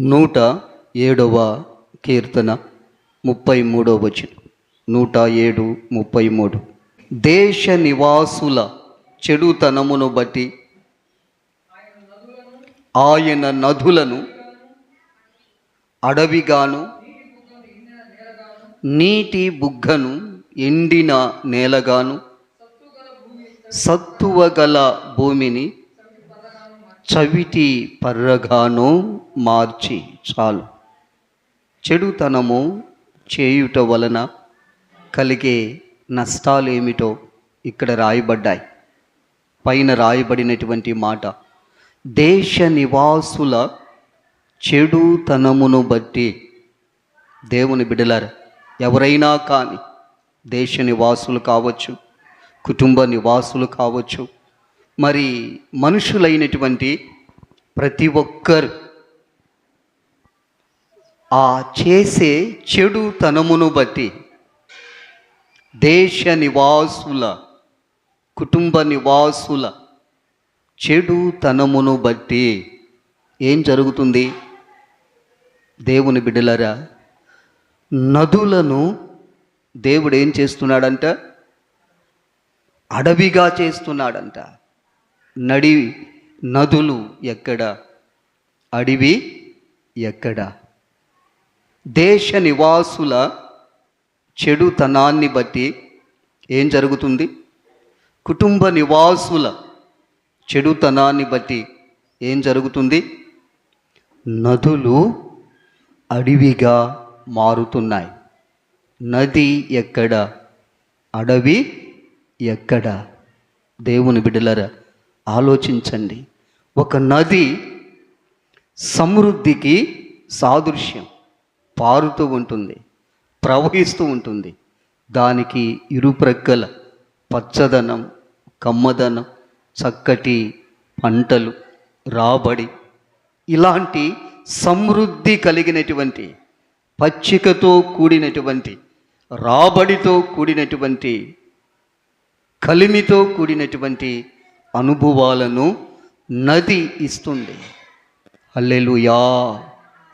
నూట ఏడవ కీర్తన ముప్పై మూడవ వచనం. నూట ఏడు ముప్పై మూడు. దేశ నివాసుల చెడుతనమును బట్టి ఆయన నదులను అడవిగాను నీటి బుగ్గను ఎండిన నేలగాను సత్తువగల భూమిని చవిటి పర్రగాను మార్చి చాలు. చెడుతనము చేయుట వలన కలిగే నష్టాలేమిటో ఇక్కడ రాయబడ్డాయి. పైన రాయబడినటువంటి మాట దేశ నివాసుల చెడుతనమును బట్టి దేవుని బిడలారా ఎవరైనా కానీ దేశ నివాసులు కావచ్చు కుటుంబ నివాసులు కావచ్చు మరి మనుషులైనటువంటి ప్రతి ఒక్కరు ఆ చేసే చెడుతనమును బట్టి దేశ నివాసుల కుటుంబ నివాసుల చెడుతనమును బట్టి ఏం జరుగుతుంది? దేవుని బిడ్డలరా నదులను దేవుడు ఏం చేస్తున్నాడంట? అడవిగా చేస్తున్నాడంట. నడి నదులు ఎక్కడ? అడవి ఎక్కడ? దేశ నివాసుల చెడుతనాన్ని బట్టి ఏం జరుగుతుంది? కుటుంబ నివాసుల చెడుతనాన్ని బట్టి ఏం జరుగుతుంది? నదులు అడవిగా మారుతున్నాయి. నది ఎక్కడ? అడవి ఎక్కడ? దేవుని బిడ్డలరా ఆలోచించండి. ఒక నది సమృద్ధికి సాదృశ్యం పారుతూ ఉంటుంది ప్రవహిస్తూ ఉంటుంది. దానికి ఇరుప్రక్కల పచ్చదనం కమ్మదనం చక్కటి పంటలు రాబడి ఇలాంటి సమృద్ధి కలిగినటువంటి పచ్చికతో కూడినటువంటి రాబడితో కూడినటువంటి కలిమితో కూడినటువంటి అనుభవాలను నది ఇస్తుంది. హల్లెలూయా!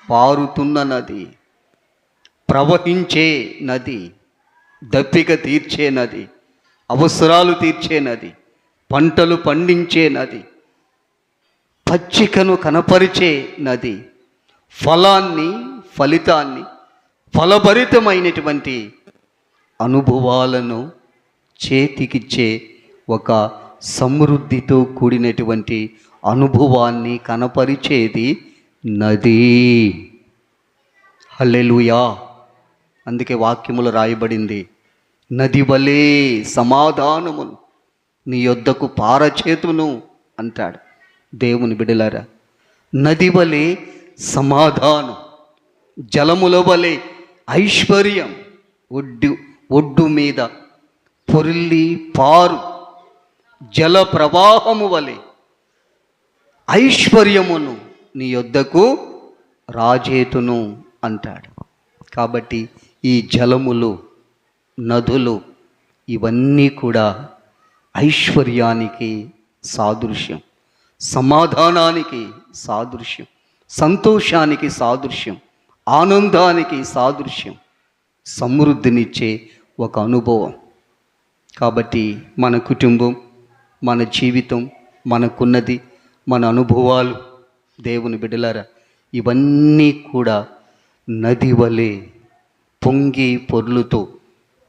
పారుతున్న నది ప్రవహించే నది దప్పిక తీర్చే నది అవసరాలు తీర్చే నది పంటలు పండించే నది పచ్చికను కనపరిచే నది ఫలాన్ని ఫలితాన్ని ఫలభరితమైనటువంటి అనుభవాలను చేతికిచ్చే ఒక సమృద్ధితో కూడినటువంటి అనుభవాన్ని కనపరిచేది నది. హల్లెలుయా. అందుకే వాక్యములు రాయబడింది నది వలే సమాధానమును నీ యొద్దకు పారచేతును అంటాడు దేవుని బిడలారా. నది వలె సమాధానం జలముల వలె ఐశ్వర్యం ఒడ్డు ఒడ్డు మీద పొరిల్లి పారు. జల ప్రవాహము వలె ఐశ్వర్యమును నీ యొద్దకు రాజేతును అంటాడు. కాబట్టి ఈ జలములు నదులు ఇవన్నీ కూడా ఐశ్వర్యానికి సాదృశ్యం సమాధానానికి సాదృశ్యం సంతోషానికి సాదృశ్యం ఆనందానికి సాదృశ్యం సమృద్ధినిచ్చే ఒక అనుభవం. కాబట్టి మన కుటుంబం మన జీవితం మనకున్నది మన అనుభవాలు. దేవుని బిడ్డలారా ఇవన్నీ కూడా నది వలె పొంగి పొర్లుతూ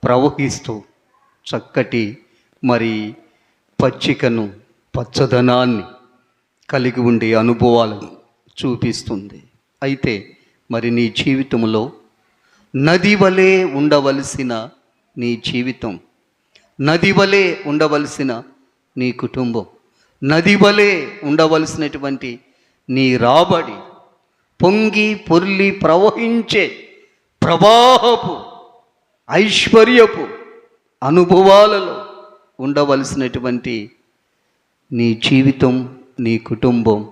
ప్రవహిస్తూ చక్కటి మరి పచ్చికను పచ్చదనాన్ని కలిగి ఉండే అనుభవాలను చూపిస్తుంది. అయితే మరి నీ జీవితంలో నది వలె ఉండవలసిన నీ జీవితం నది వలె ఉండవలసిన నీ కుటుంబం. నది వలె ఉండవలసినటువంటి నీ రాబడి పొంగి పొర్లి ప్రవహించే ప్రవాహపు ఐశ్వర్యపు అనుభవాలలో ఉండవలసినటువంటి నీ జీవితం నీ కుటుంబం.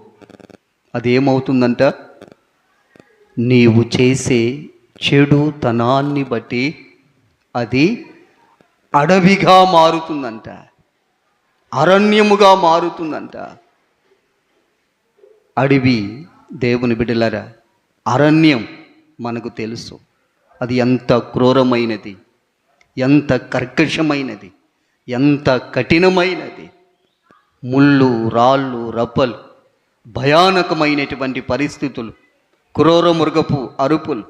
అదేమవుతుందంట? నీవు చేసే చెడుతనాన్ని బట్టి అది అడవిగా మారుతుందంట. అరణ్యముగా మారుతుందంట. అడవి దేవుని బిడ్డలారా అరణ్యం మనకు తెలుసు. అది ఎంత క్రూరమైనది ఎంత కర్కశమైనది ఎంత కఠినమైనది. ముళ్ళు రాళ్ళు రప్పలు భయానకమైనటువంటి పరిస్థితులు క్రూర మృగపు అరుపులు.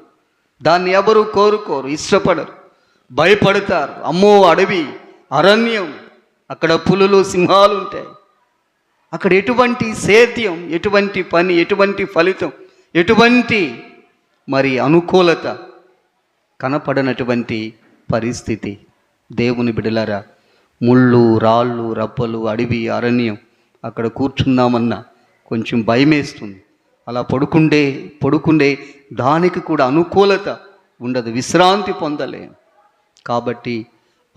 దాన్ని ఎవరు కోరుకోరు ఇష్టపడరు భయపడతారు. అమ్మో అడవి అరణ్యం అక్కడ పులులు సింహాలు ఉంటాయి అక్కడ ఎటువంటి సేద్యం ఎటువంటి పని ఎటువంటి ఫలితం ఎటువంటి మరి అనుకూలత కనపడనటువంటి పరిస్థితి. దేవుని బిడలరా ముళ్ళు రాళ్ళు రప్పలు అడవి అరణ్యం అక్కడ కూర్చుందామన్నా కొంచెం భయమేస్తుంది. అలా పడుకుండే పడుకుండే దానికి కూడా అనుకూలత ఉండదు విశ్రాంతి పొందలేం. కాబట్టి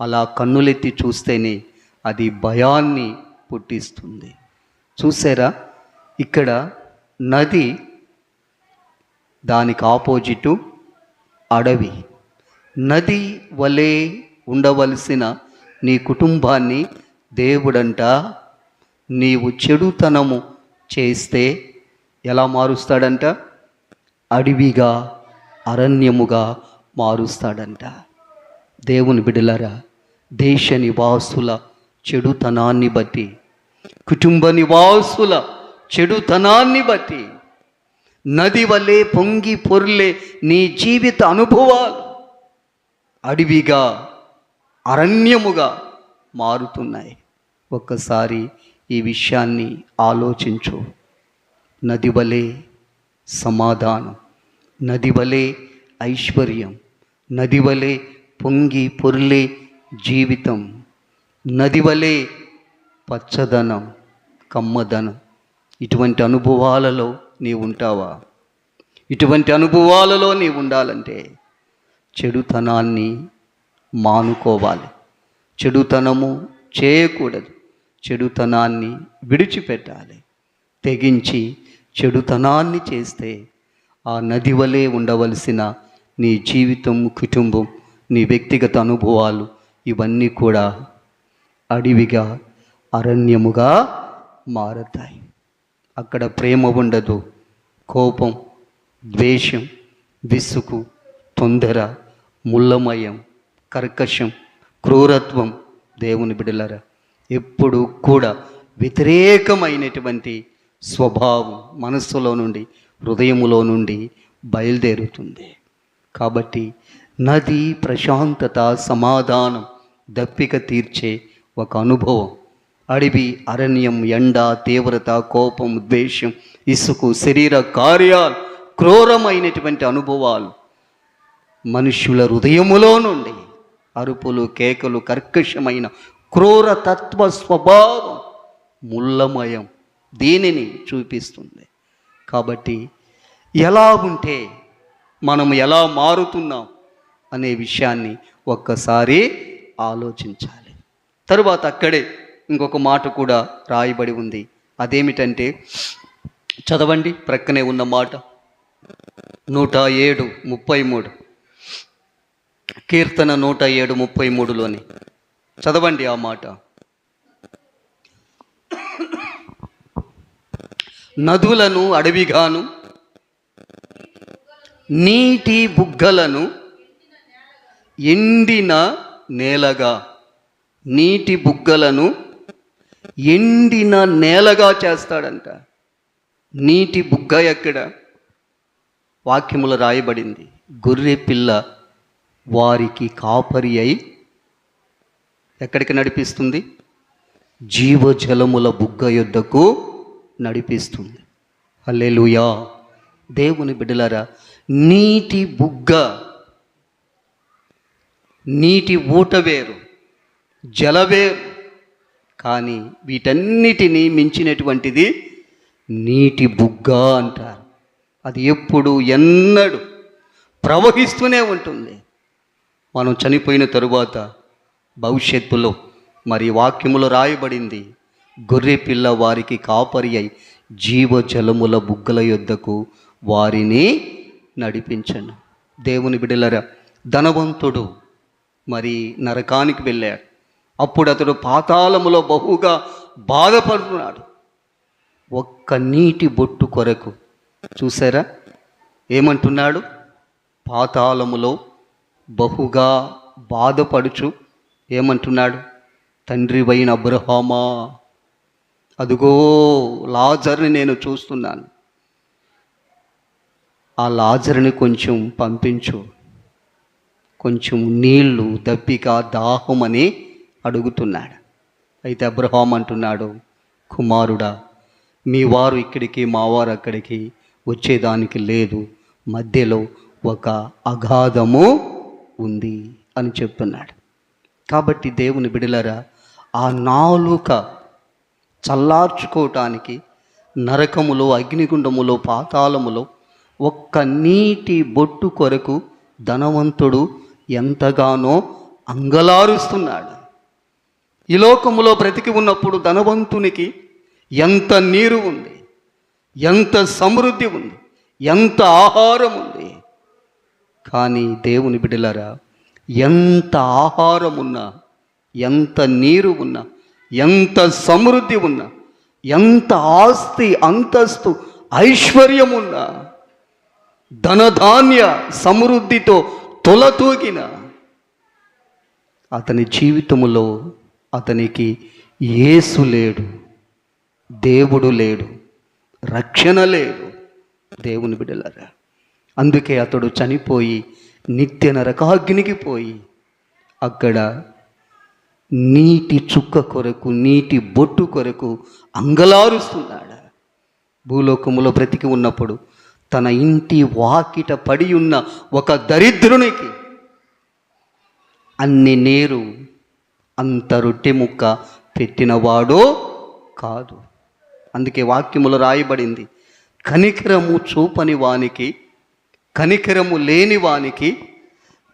అలా కన్నులెత్తి చూస్తేనే అది భయాన్ని పుట్టిస్తుంది. చూసారా? ఇక్కడ నది దానికి ఆపోజిటు అడవి. నది వలె ఉండవలసిన నీ కుటుంబాన్ని దేవుడంట నీవు చెడుతనము చేస్తే ఎలా మారుస్తాడంట? అడవిగా అరణ్యముగా మారుస్తాడంట. దేవుని బిడలరా దేశ నివాసుల చెడుతనాన్ని బట్టి కుటుంబ నివాసుల చెడుతనాన్ని బట్టి నది వలె పొంగి పొర్లే నీ జీవిత అనుభవాలు అడవిగా అరణ్యముగా మారుతున్నాయి. ఒక్కసారి ఈ విషయాన్ని ఆలోచించు. నది వలె సమాధానం నది వలె ఐశ్వర్యం నది వలె పొంగి పొర్లే జీవితం నది వలె పచ్చదనం కమ్మదనం. ఇటువంటి అనుభవాలలో నీ ఉంటావా ఇటువంటి అనుభవాలలో నీ ఉండాలంటే చెడుతనాన్ని మానుకోవాలి. చెడుతనము చేయకూడదు. చెడుతనాన్ని విడిచిపెట్టాలి. తెగించి చెడుతనాన్ని చేస్తే ఆ నది వలె ఉండవలసిన నీ జీవితం కుటుంబం నీ వ్యక్తిగత అనుభవాలు ఇవన్నీ కూడా అడవిగా అరణ్యముగా మారతాయి. అక్కడ ప్రేమ ఉండదు కోపం ద్వేషం విసుగు తొందర ముల్లమయం కర్కశం క్రూరత్వం. దేవుని బిడలరా ఎప్పుడు కూడా వ్యతిరేకమైనటువంటి స్వభావం మనస్సులో నుండి హృదయములో నుండి బయలుదేరుతుంది. కాబట్టి నది ప్రశాంతత సమాధానం దప్పిక తీర్చే ఒక అనుభవం. అడవి అరణ్యం ఎండ తీవ్రత కోపం ద్వేషం ఇసుకు శరీర కార్యాలు క్రూరమైనటువంటి అనుభవాలు మనుషుల హృదయములో నుండి. అరుపులు కేకలు కర్కశమైన క్రూరతత్వ స్వభావం ముల్లమయం దీనిని చూపిస్తుంది. కాబట్టి ఎలా ఉంటే మనం ఎలా మారుతున్నాం అనే విషయాన్ని ఒక్కసారి ఆలోచించాలి. తరువాత అక్కడే ఇంకొక మాట కూడా రాయబడి ఉంది. అదేమిటంటే చదవండి ప్రక్కనే ఉన్న మాట. నూట ఏడు ముప్పై మూడు కీర్తన నూట ఏడు ముప్పై మూడులోని చదవండి ఆ మాట. నదులను అడవిగాను నీటి బుగ్గలను ఎండిన నేలగా. నీటి బుగ్గలను ఎండిన నేలగా చేస్తాడంట. నీటి బుగ్గ ఎక్కడ? వాక్యములు రాయబడింది. గొర్రె పిల్ల వారికి కాపరి అయి ఎక్కడికి నడిపిస్తుంది? జీవజలముల బుగ్గ యొద్దకు నడిపిస్తుంది. అల్లెలుయా దేవుని బిడ్డలారా నీటి బుగ్గ నీటి ఊట వేరు. జలవేరు కానీ వీటన్నిటినీ మించినటువంటిది నీటి బుగ్గ అంటారు. అది ఎప్పుడు ఎన్నడు ప్రవహిస్తూనే ఉంటుంది. మనం చనిపోయిన తరువాత భవిష్యత్తులో మరి వాక్యములో రాయబడింది గొర్రె పిల్ల వారికి కాపరి అయి జీవజలముల బుగ్గల యొద్దకు వారిని నడిపించను. దేవుని బిడలరా ధనవంతుడు మరి నరకానికి వెళ్ళాడు. అప్పుడు అతడు పాతాళములో బహుగా బాధపడుతున్నాడు. ఒక్క నీటి బొట్టు కొరకు చూసారా? ఏమంటున్నాడు? పాతాళములో బహుగా బాధపడుచు ఏమంటున్నాడు? తండ్రి వైన అబ్రహామా అదుగో లాజర్ని నేను చూస్తున్నాను. ఆ లాజర్ని కొంచెం పంపించు. కొంచెం నీళ్ళు దప్పిక దాహమని అడుగుతున్నాడు. అయితే అబ్రహాం అంటున్నాడు కుమారుడా మీ వారు ఇక్కడికి మా వారు అక్కడికి వచ్చేదానికి లేదు. మధ్యలో ఒక అగాధము ఉంది అని చెప్తున్నాడు. కాబట్టి దేవుని బిడలరా ఆ నాలుక చల్లార్చుకోవటానికి నరకములో అగ్నిగుండములో పాతాళములో ఒక్క నీటి బొట్టు కొరకు ధనవంతుడు ఎంతగానో అంగలారుస్తున్నాడు. ఈ లోకములో బ్రతికి ఉన్నప్పుడు ధనవంతునికి ఎంత నీరు ఉంది ఎంత సమృద్ధి ఉంది ఎంత ఆహారం ఉంది. కానీ దేవుని బిడ్డలారా ఎంత ఆహారం ఉన్నా ఎంత నీరు ఉన్నా ఎంత సమృద్ధి ఉన్నా ఎంత ఆస్తి అంతస్తు ఐశ్వర్యం ఉన్నా ధనధాన్య సమృద్ధితో తొలతూగిన అతని జీవితములో అతనికి యేసు లేడు దేవుడు లేడు రక్షణ లేడు దేవుని బిడ్డలారా. అందుకే అతడు చనిపోయి నిత్య నరకాగ్నికి పోయి అక్కడ నీటి చుక్క కొరకు నీటి బొట్టు కొరకు అంగలారుస్తున్నాడు. భూలోకములో బ్రతికి ఉన్నప్పుడు తన ఇంటి వాకిట పడి ఉన్న ఒక దరిద్రునికి అన్ని నేరు అంత రొట్టె ముక్క పెట్టినవాడో కాదు. అందుకే వాక్యములో రాయబడింది కనికరము చూపని వానికి కనికరము లేని వానికి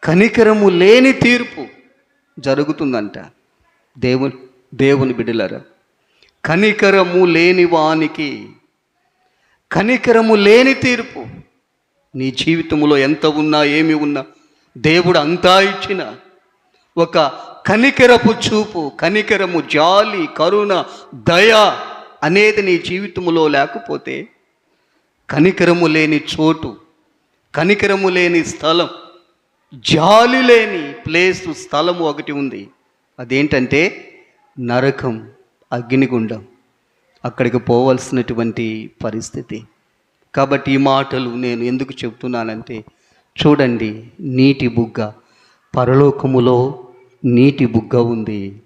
కనికరము లేని తీర్పు జరుగుతుందంట. దేవుని దేవుని బిడ్డలరా కనికరము లేని వానికి కనికరము లేని తీర్పు నీ జీవితంలో ఎంత ఉన్నా ఏమి ఉన్నా దేవుడు అంతా ఇచ్చిన ఒక కనికరపు చూపు కనికరము జాలి కరుణ దయ అనేది నీ జీవితంలో లేకపోతే కనికరము లేని చోటు కనికరము లేని స్థలం జాలి లేని ప్లేస్ స్థలము ఒకటి ఉంది. అదేంటంటే నరకం అగ్నిగుండం. అక్కడికి పోవలసినటువంటి పరిస్థితి. కాబట్టి ఈ మాటలు నేను ఎందుకు చెప్తున్నానంటే చూడండి నీటి బుగ్గ. పరలోకములో నీటి బుగ్గ ఉంది.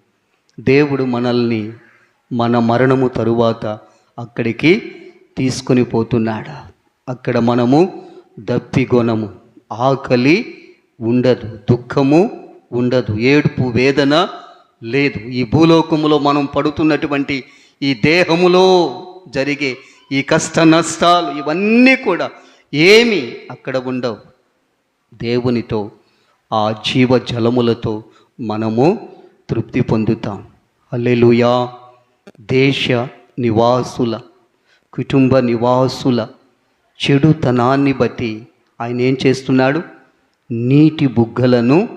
దేవుడు మనల్ని మన మరణము తరువాత అక్కడికి తీసుకొని పోతున్నాడు? అక్కడ మనము దప్పిగొనము ఆకలి ఉండదు దుఃఖము ఉండదు ఏడుపు వేదన లేదు. ఈ భూలోకములో మనం పడుతున్నటువంటి ఈ దేహములో జరిగే ఈ కష్ట నష్టాలు ఇవన్నీ కూడా ఏమి అక్కడ ఉండవు. దేవునితో ఆ జీవ జలములతో మనము తృప్తి పొందుతాం. అల్లెలుయా దేశ నివాసుల కుటుంబ నివాసుల చెడుతనాన్ని బట్టి ఆయన ఏం చేస్తున్నాడు? నీటి బుగ్గలను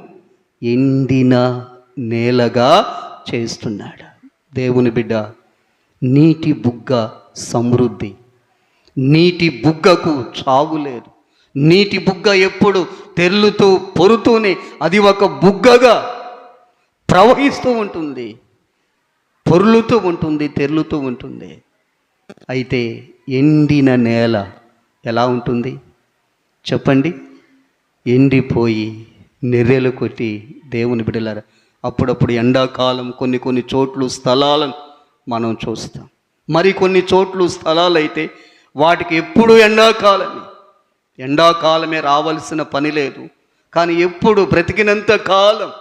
ఎండిన నేలగా చేస్తున్నాడు. దేవుని బిడ్డ నీటి బుగ్గ సమృద్ధి. నీటి బుగ్గకు చావు లేదు. నీటి బుగ్గ ఎప్పుడు తెల్లుతూ పొరుతూనే అది ఒక బుగ్గగా ప్రవహిస్తూ ఉంటుంది పొర్లుతూ ఉంటుంది తెర్లుతూ ఉంటుంది. అయితే ఎండిన నేల ఎలా ఉంటుంది? చెప్పండి. ఎండిపోయి నెర్రెలు కొట్టి దేవుని బిడలారా అప్పుడప్పుడు ఎండాకాలం కొన్ని కొన్ని చోట్లు స్థలాలను మనం చూస్తాం. మరి కొన్ని చోట్లు స్థలాలు అయితే వాటికి ఎప్పుడు ఎండాకాలమే. ఎండాకాలమే రావాల్సిన పని లేదు. కానీ ఎప్పుడు బ్రతికినంత కాలం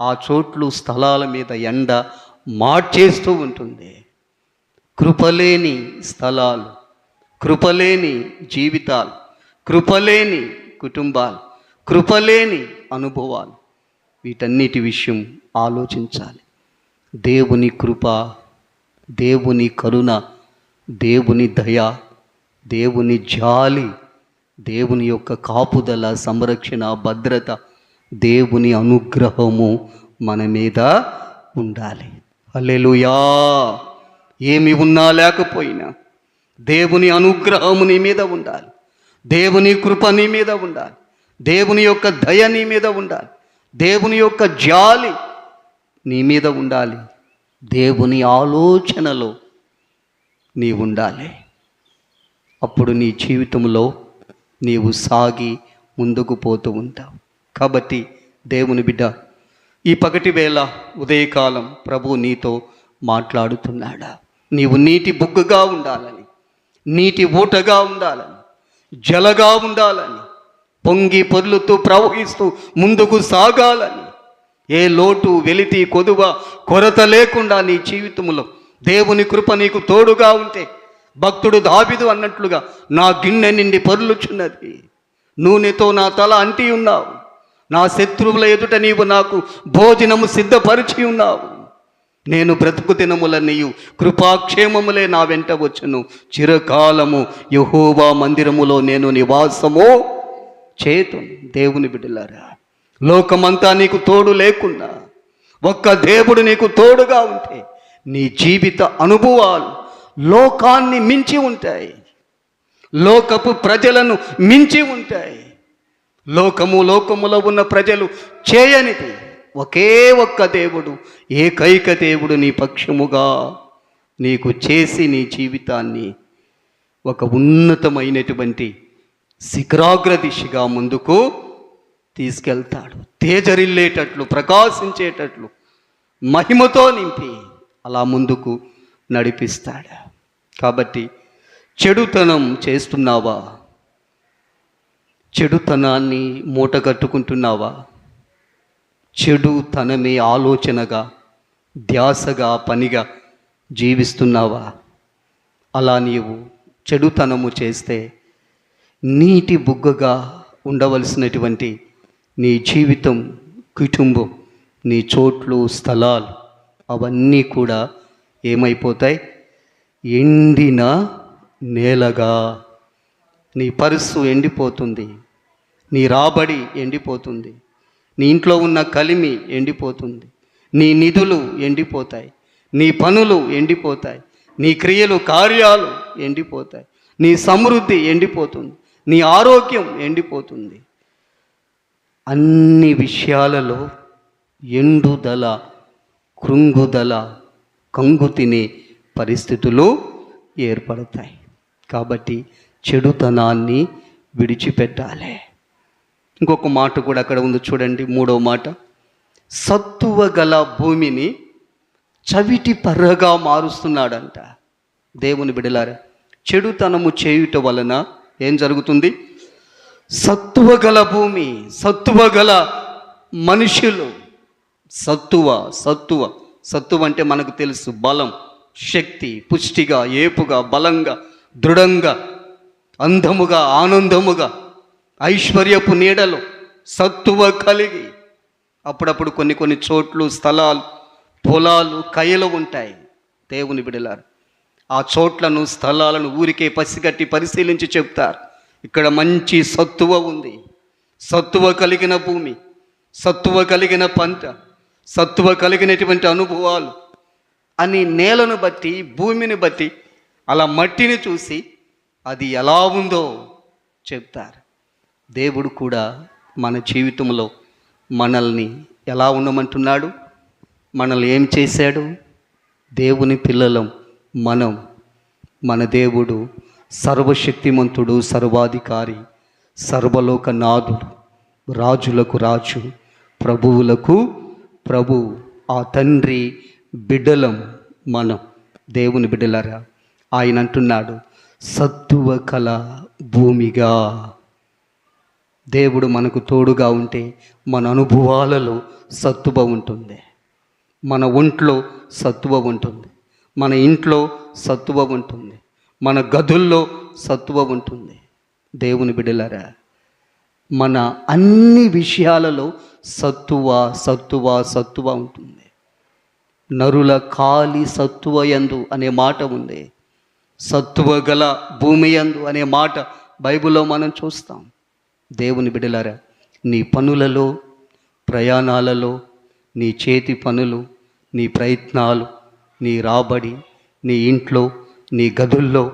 ఆ చోట్లు స్థలాల మీద ఎండ మార్చేస్తూ ఉంటుంది. కృపలేని స్థలాలు కృపలేని జీవితాలు కృపలేని కుటుంబాలు కృపలేని అనుభవాలు. వీటన్నిటి విషయం ఆలోచించాలి. దేవుని కృప దేవుని కరుణ దేవుని దయ దేవుని జాలి దేవుని యొక్క కాపుదల సంరక్షణ భద్రత దేవుని అనుగ్రహము మన మీద ఉండాలి. అల్లెలుయా ఏమి ఉన్నా లేకపోయినా దేవుని అనుగ్రహము నీ మీద ఉండాలి. దేవుని కృప నీ మీద ఉండాలి. దేవుని యొక్క దయ నీ మీద ఉండాలి. దేవుని యొక్క జాలి నీ మీద ఉండాలి. దేవుని ఆలోచనలో నీ ఉండాలి. అప్పుడు నీ జీవితంలో నీవు సాగి ముందుకు పోతూ ఉంటావు. కాబట్టి దేవుని బిడ్డ ఈ పగటి వేళ ఉదయకాలం ప్రభు నీతో మాట్లాడుతున్నాడా. నీవు నీటి బుగ్గగా ఉండాలని నీటి ఊటగా ఉండాలని జలగా ఉండాలని పొంగి పొర్లుతూ ప్రవహిస్తూ ముందుకు సాగాలని ఏ లోటు వెలితి కొదువ కొరత లేకుండా నీ జీవితంలో దేవుని కృప నీకు తోడుగా ఉంటే భక్తుడు దాబిదు అన్నట్లుగా నా గిన్నె నిండి పొర్లుచున్నది. నూనెతో నా తల అంటి ఉన్నావు. నా శత్రువుల ఎదుట నీవు నాకు భోజనము సిద్ధపరిచి ఉన్నావు. నేను బ్రతుకు దినముల నీయు కృపాక్షేమములే నా వెంట వచ్చును. చిరకాలము యహోవా మందిరములో నేను నివాసము చేతు దేవుని బిడ్డలారా లోకమంతా నీకు తోడు లేకుండా ఒక్క దేవుడు నీకు తోడుగా ఉంటే నీ జీవిత అనుభవాలు లోకాన్ని మించి ఉంటాయి. లోకపు ప్రజలను మించి ఉంటాయి. లోకము లోకములో ఉన్న ప్రజలు చేయనిది. ఒకే ఒక్క దేవుడు ఏకైక దేవుడు నీ పక్షముగా నీకు చేసి నీ జీవితాన్ని ఒక ఉన్నతమైనటువంటి శిఖరాగ్ర దిశగా ముందుకు తీసుకెళ్తాడు. తేజరిల్లేటట్లు ప్రకాశించేటట్లు మహిమతో నింపి అలా ముందుకు నడిపిస్తాడు. కాబట్టి చెడుతనం చేస్తున్నావా? చెడుతనాన్ని మూట కట్టుకుంటున్నావా చెడుతనమే ఆలోచనగా ధ్యాసగా పనిగా జీవిస్తున్నావా? అలా నీవు చెడుతనము చేస్తే నీటి బుగ్గగా ఉండవలసినటువంటి నీ జీవితం కుటుంబం నీ చోట్లు స్థలాలు అవన్నీ కూడా ఏమైపోతాయి? ఎండిన నేలగా నీ పరుసు ఎండిపోతుంది. నీ రాబడి ఎండిపోతుంది. నీ ఇంట్లో ఉన్న కలిమి ఎండిపోతుంది. నీ నిధులు ఎండిపోతాయి. నీ పనులు ఎండిపోతాయి. నీ క్రియలు కార్యాలు ఎండిపోతాయి. నీ సమృద్ధి ఎండిపోతుంది. నీ ఆరోగ్యం ఎండిపోతుంది. అన్ని విషయాలలో ఎండుదల కృంగుదల కంగు తినే పరిస్థితులు ఏర్పడతాయి. కాబట్టి చెడుతనాన్ని విడిచిపెట్టాలి. ఇంకొక మాట కూడా అక్కడ ఉంది చూడండి మూడవ మాట. సత్తువ గల భూమిని చవిటి పర్రగా మారుస్తున్నాడంట. దేవుని బిడలారా చెడుతనము చేయుట వలన ఏం జరుగుతుంది? సత్తువ గల భూమి సత్తువ గల మనుషులు. సత్తువ సత్తువ. సత్తువ అంటే మనకు తెలుసు బలం శక్తి పుష్టిగా ఏపుగా బలంగా దృఢంగా. అందముగా ఆనందముగా ఐశ్వర్యపు నీడలో సత్తువ కలిగి అప్పుడప్పుడు కొన్ని కొన్ని చోట్లు స్థలాలు పొలాలు కయలు ఉంటాయి. దేవుని బిడలారు ఆ చోట్లను స్థలాలను ఊరికే పసిగట్టి పరిశీలించి చెప్తారు. ఇక్కడ మంచి సత్తువ ఉంది. సత్తువ కలిగిన భూమి సత్తువ కలిగిన పంట సత్తువ కలిగినటువంటి అనుభవాలు అని నేలను బట్టి భూమిని బట్టి అలా మట్టిని చూసి అది ఎలా ఉందో చెప్తారు. దేవుడు కూడా మన జీవితంలో మనల్ని ఎలా ఉండమంటున్నాడు? మనల్ని ఏం చేశాడు? దేవుని పిల్లలం మనం మన దేవుడు సర్వశక్తిమంతుడు సర్వాధికారి సర్వలోక నాథుడు రాజులకు రాజు ప్రభువులకు ప్రభు ఆ తండ్రి బిడ్డలం మనం దేవుని బిడ్డలరా. ఆయన అంటున్నాడు సత్తువ కల భూమిగా. దేవుడు మనకు తోడుగా ఉంటే మన అనుభవాలలో సత్తువ ఉంటుంది. మన ఒంట్లో సత్తువ ఉంటుంది. మన ఇంట్లో సత్తువ ఉంటుంది. మన గదుల్లో సత్తువ ఉంటుంది. దేవుని బిడలరా మన అన్ని విషయాలలో సత్తువ సత్తువ సత్తువ ఉంటుంది. నరుల కాలి సత్తువ యందు అనే మాట ఉంది. సత్తువ గల భూమియందు అనే మాట బైబిల్లో మనం చూస్తాం. దేవుని బిడలారా నీ పనులలో ప్రయాణాలలో నీ చేతి పనులు నీ ప్రయత్నాలు నీ రాబడి నీ ఇంట్లో నీ గదుల్లో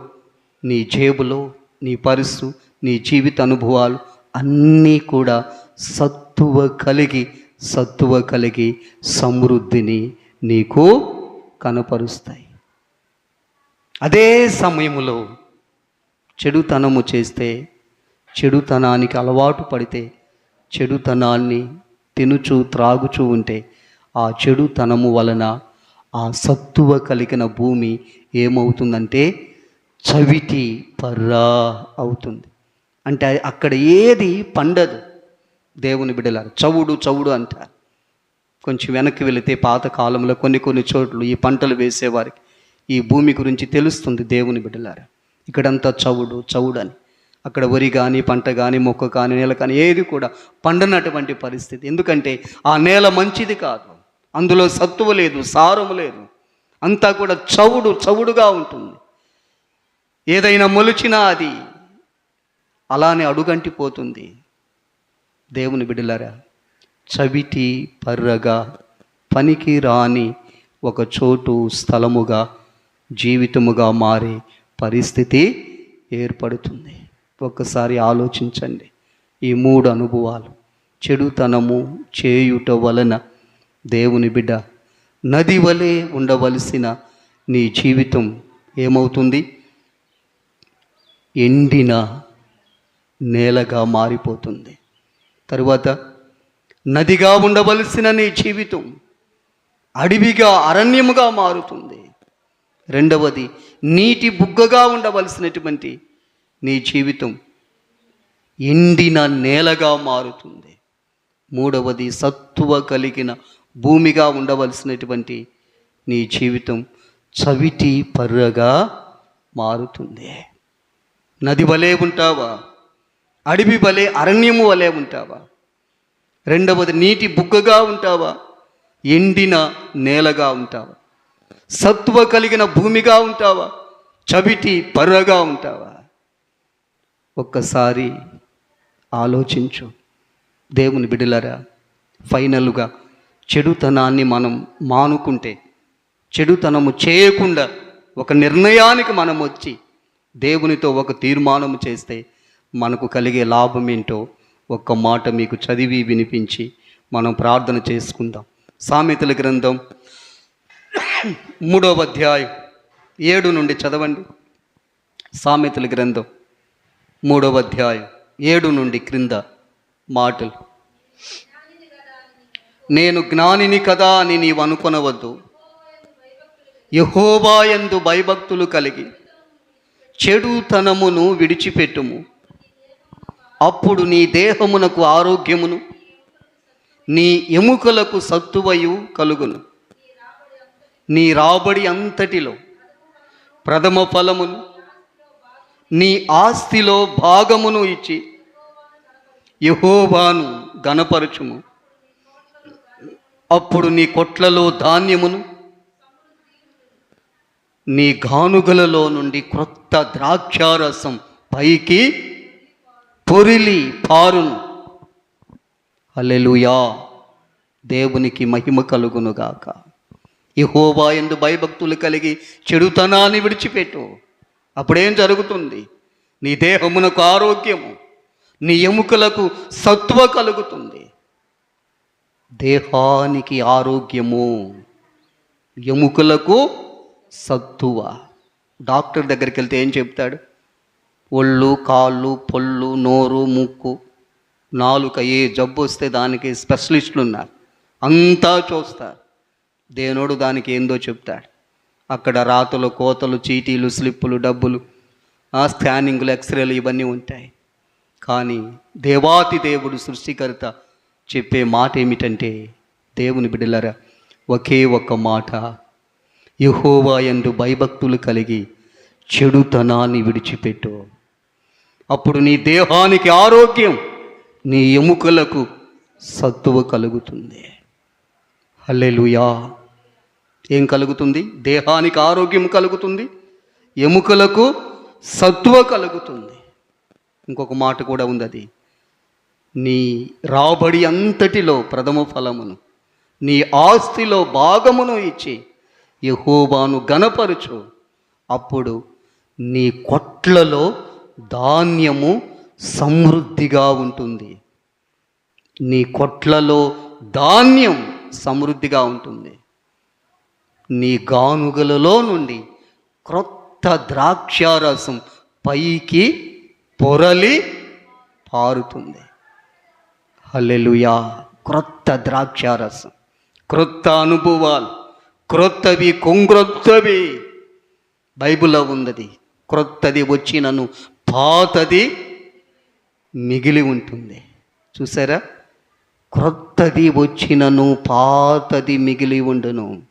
నీ జేబులో నీ పరిస్సు నీ జీవిత అనుభవాలు అన్నీ కూడా సత్తువ కలిగి సత్తువ కలిగి సమృద్ధిని నీకు కనపరుస్తాయి. అదే సమయంలో చెడుతనము చేస్తే చెడుతనానికి అలవాటు పడితే చెడుతనాన్ని తినుచు త్రాగుచూ ఉంటే ఆ చెడుతనము వలన ఆ సత్తువ కలిగిన భూమి ఏమవుతుందంటే చవిటి పర్రా అవుతుంది. అంటే అక్కడ ఏది పండదు. దేవుని బిడ్డలారు చవుడు చవుడు అంటారు. కొంచెం వెనక్కి వెళితే పాత కాలంలో కొన్ని కొన్ని చోట్ల ఈ పంటలు వేసేవారికి ఈ భూమి గురించి తెలుస్తుంది దేవుని బిడ్డలారా. ఇక్కడంతా చవుడు చవుడు అని. అక్కడ వరి కానీ పంట కానీ మొక్క కానీ నేల కానీ ఏది కూడా పండనటువంటి పరిస్థితి. ఎందుకంటే ఆ నేల మంచిది కాదు. అందులో సత్తువ లేదు సారము లేదు. అంతా కూడా చవుడు చవుడుగా ఉంటుంది. ఏదైనా మొలిచినా అది అలానే అడుగంటిపోతుంది. దేవుని బిడ్డలారా చవిటి పర్రగా పనికి రాని ఒక చోటు స్థలముగా జీవితముగా మారే పరిస్థితి ఏర్పడుతుంది. ఒక్కసారి ఆలోచించండి. ఈ మూడు అనుభవాలు చెడుతనము చేయుట వలన దేవుని బిడ్డ నది వలె ఉండవలసిన నీ జీవితం ఏమవుతుంది? ఎండిన నేలగా మారిపోతుంది. తరువాత నదిగా ఉండవలసిన నీ జీవితం అడవిగా అరణ్యముగా మారుతుంది. రెండవది నీటి బుగ్గగా ఉండవలసినటువంటి నీ జీవితం ఎండిన నేలగా మారుతుంది. మూడవది సత్తువ కలిగిన భూమిగా ఉండవలసినటువంటి నీ జీవితం చవిటి పర్రగా మారుతుంది. నది వలె ఉంటావా? అడవి వలె అరణ్యము వలె ఉంటావా? రెండవది నీటి బుగ్గగా ఉంటావా? ఎండిన నేలగా ఉంటావా? సత్వ కలిగిన భూమిగా ఉంటావా? చవిటి పర్రగా ఉంటావా? ఒక్కసారి ఆలోచించు. దేవుని బిడలరా ఫైనల్గా చెడుతనాన్ని మనం మానుకుంటే చెడుతనము చేయకుండా ఒక నిర్ణయానికి మనం వచ్చి దేవునితో ఒక తీర్మానం చేస్తే మనకు కలిగే లాభం ఏంటో ఒక్క మాట మీకు చదివి వినిపించి మనం ప్రార్థన చేసుకుందాం. సామెతల గ్రంథం మూడవ అధ్యాయం. ఏడు నుండి చదవండి. సామెతల గ్రంథం మూడవ అధ్యాయం. ఏడు నుండి క్రింద మాటలు. నేను జ్ఞానిని కదా అని నీవు అనుకొనవద్దు. యహోబాయందు భయభక్తులు కలిగి చెడుతనమును విడిచిపెట్టుము. అప్పుడు నీ దేహమునకు ఆరోగ్యమును నీ ఎముకలకు సత్తువయు కలుగును. నీ రాబడి అంతటిలో ప్రథమ ఫలమును నీ ఆస్తిలో భాగమును ఇచ్చి యహోవాను గణపరచుము అప్పుడు నీ కొట్లలో ధాన్యమును నీ గానుగలలో నుండి క్రొత్త ద్రాక్షారసం పైకి పొరిలి పారును. అల్లెలుయా దేవునికి మహిమ కలుగునుగాక. యెహోవా ఎందు భయభక్తులు కలిగి చెడుతనాన్ని విడిచిపెట్టు. అప్పుడేం జరుగుతుంది? నీ దేహమునకు ఆరోగ్యము నీ ఎముకలకు సత్వ కలుగుతుంది. దేహానికి ఆరోగ్యము ఎముకలకు సత్తువ. డాక్టర్ దగ్గరికి వెళ్తే ఏం చెప్తాడు? ఒళ్ళు కాళ్ళు పొళ్ళు నోరు ముక్కు నాలుక ఏ జబ్బు వస్తే దానికి స్పెషలిస్టులు ఉన్నారు అంతా చూస్తారు. దేవునోడు దానికి ఏందో చెప్తాడు. అక్కడ రాతలు కోతలు చీటీలు స్లిప్పులు డబ్బులు ఆ స్కానింగ్లు ఎక్స్రేలు ఇవన్నీ ఉంటాయి. కానీ దేవాతి దేవుడు సృష్టికర్త చెప్పే మాట ఏమిటంటే దేవుని బిడ్డలరా ఒకే ఒక్క మాట. యహోవా ఎందు భయభక్తులు కలిగి చెడుతనాన్ని విడిచిపెట్టు. అప్పుడు నీ దేహానికి ఆరోగ్యం నీ ఎముకలకు సత్తువ కలుగుతుంది. హల్లెలూయా. ఏం కలుగుతుంది? దేహానికి ఆరోగ్యం కలుగుతుంది ఎముకలకు సత్తువ కలుగుతుంది. ఇంకొక మాట కూడా ఉంది అది నీ రాబడి అంతటిలో ప్రథమ ఫలమును నీ ఆస్తిలో భాగమును ఇచ్చి యహోబాను గనపరుచు అప్పుడు నీ కొట్లలో ధాన్యము సమృద్ధిగా ఉంటుంది. నీ కొట్లలో ధాన్యం సమృద్ధిగా ఉంటుంది. నీ గానుగలలో నుండి క్రొత్త ద్రాక్షారసం పైకి పొరలి పారుతుంది. హల్లెలూయా! క్రొత్త ద్రాక్షారసం క్రొత్త అనుభవాలు క్రొత్తవి కొంగ్రొత్తవి. బైబిల్లో ఉన్నది క్రొత్తది వచ్చినను పాతది మిగిలి ఉంటుంది. చూసారా? క్రొత్తది వచ్చినను పాతది మిగిలి ఉండును.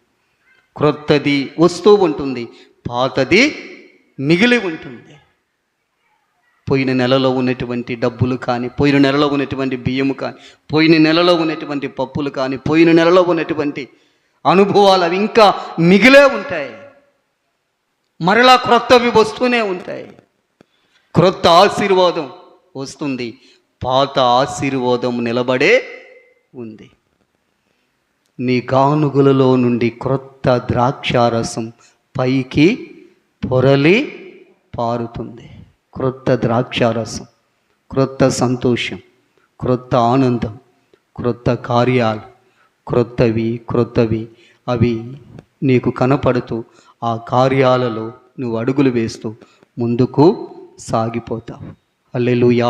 క్రొత్తది వస్తూ ఉంటుంది పాతది మిగిలి ఉంటుంది. పోయిన నెలలో ఉన్నటువంటి డబ్బులు కానీ పోయిన నెలలో ఉన్నటువంటి బియ్యము కానీ పోయిన నెలలో ఉన్నటువంటి పప్పులు కానీ పోయిన నెలలో ఉన్నటువంటి అనుభవాలు అవి ఇంకా మిగిలే ఉంటాయి. మరలా క్రొత్తవి వస్తూనే ఉంటాయి. క్రొత్త ఆశీర్వాదం వస్తుంది. పాత ఆశీర్వాదం నిలబడే ఉంది. నీ గానుగులలో నుండి క్రొత్త ద్రాక్షారసం పైకి పొరలి పారుతుంది. క్రొత్త ద్రాక్షారసం క్రొత్త సంతోషం క్రొత్త ఆనందం క్రొత్త కార్యాలు క్రొత్తవి క్రొత్తవి అవి నీకు కనపడుతూ ఆ కార్యాలలో నువ్వు అడుగులు వేస్తూ ముందుకు సాగిపోతావు. అల్లెలుయా